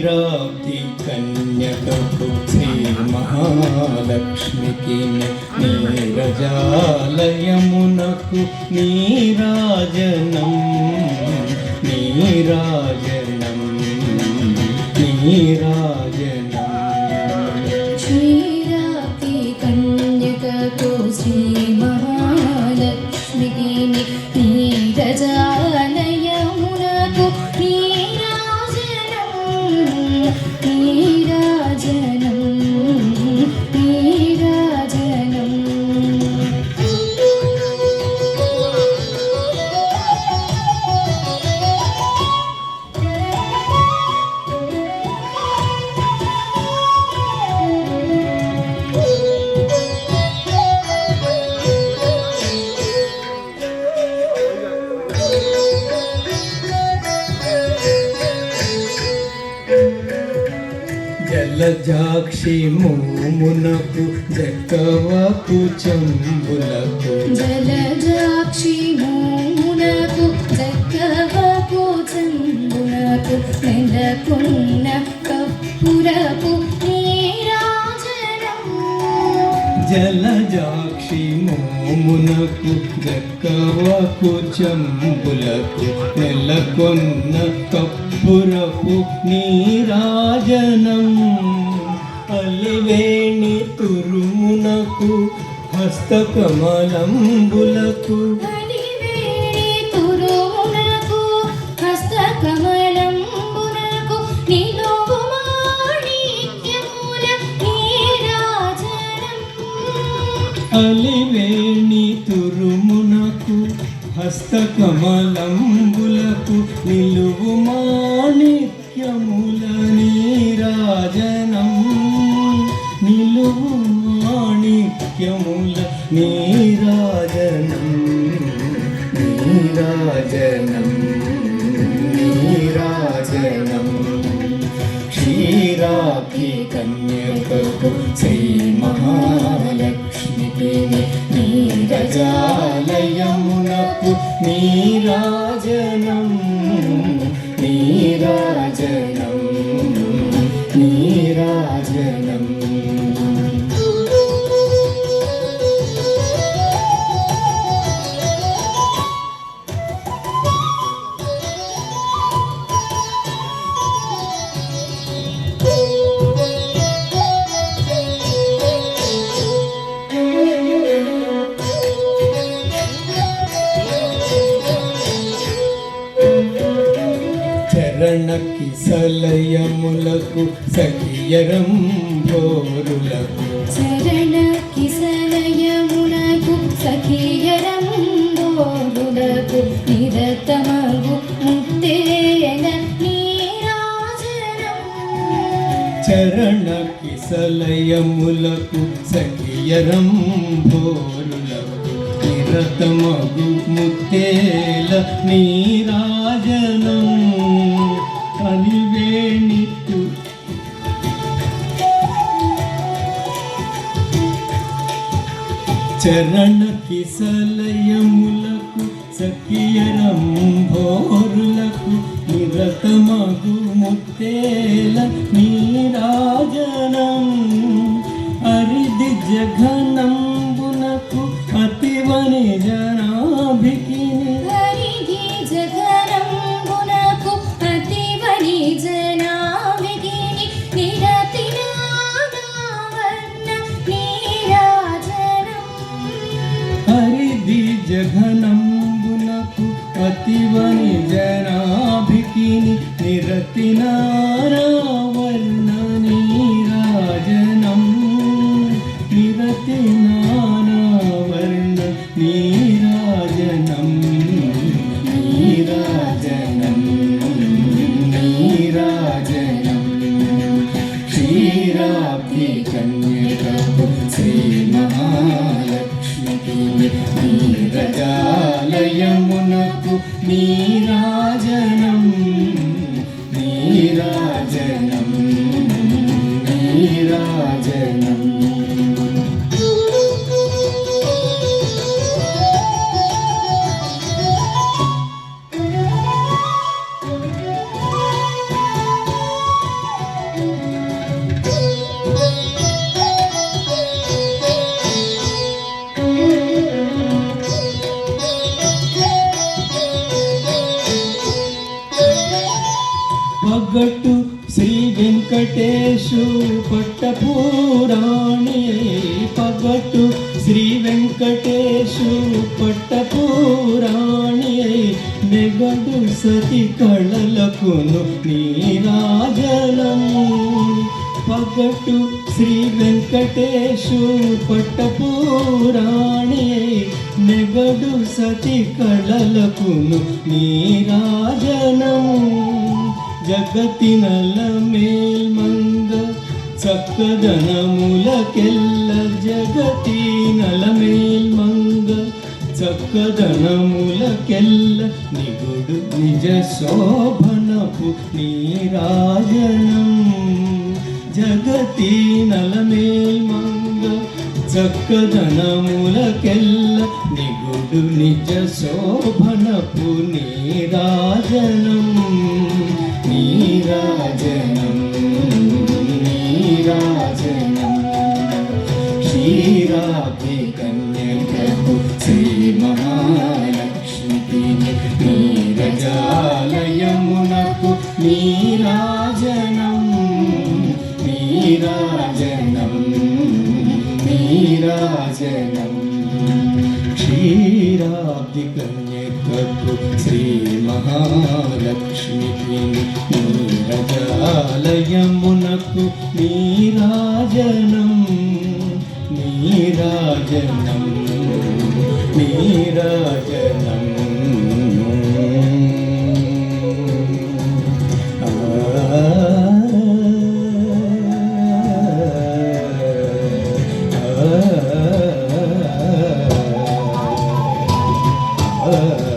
క్షీరాబ్ది కన్యకకు శ్రీ మహాలక్ష్మికి నీరజాలయమునకు నీరాజనం నీరాజనం నీరా జలజాక్షి మోమునకు జక్కవకు చంబులకు జలజాక్షి మునకు దక్కవకు చంబులకు నెలకొన్న కప్పురపు నీరాజనం. అలివేణి తురుమునకు హస్తకమలంబులకు హస్తకమలంబులకు నిలువు మాణిక్యముల నీరాజనం నిలువు మాణిక్యముల నీరాజనం నీరాజనం నీరాజనం క్షీరాబ్ది కన్యకకు శ్రీ మహాలక్ష్మికి నీరజాలయం నీరాజనం నీరాజనం చరణ కిసలయములకు సఖియరం భోరులకు చరణ కిసలయమునకు సఖీయరం బోడులకు నిరతమగు ముత్తేన నీరాజనం చరణ కిసలయములకు సఖియరం భోరులకు నిరతమగు ముత్తేల నీరాజనం అనివేణి తు- చరణ కిసలయములకు సఖియరం నిరతమగు ముత్తేల నీరాజనం. అరిది జఘనంబునకు అతివని జనాభికి క్షీరాబ్ది కన్యకపు శ్రీ మహాలక్ష్మికి నీరజాలయమునకు శ్రీ వెంకటేశు పట్టపురాణి పగట్టు శ్రీ వెంకటేశు పట్టపురాణి నెగడు సతి కళలకును నీరాజనము పగట్టు శ్రీ వెంకటేశు పట్టపురాణి నెగడు సతి కళలకును నీరాజనము జగతి నల మేల్మంగ చక్కదనములకెల్ల జగతి నల మేల్మంగ చక్కదనములకెల్ల నిగుడు నిజ శోభనపు నీరాజనం జగతి నలమేల్మంగ చక్కదనములకెల్ల నిగుడు నిజ శోభనపు నీరాజనం నీరాజనం నీరజాలయమునకు నీరాజనం నీరాజనం నీరాజనం క్షీరాబ్ది కన్యకకు శ్రీ మహాలక్ష్మికి నీరజాలయమునకు నీరాజనం నీరాజనం నీరాజనం 네.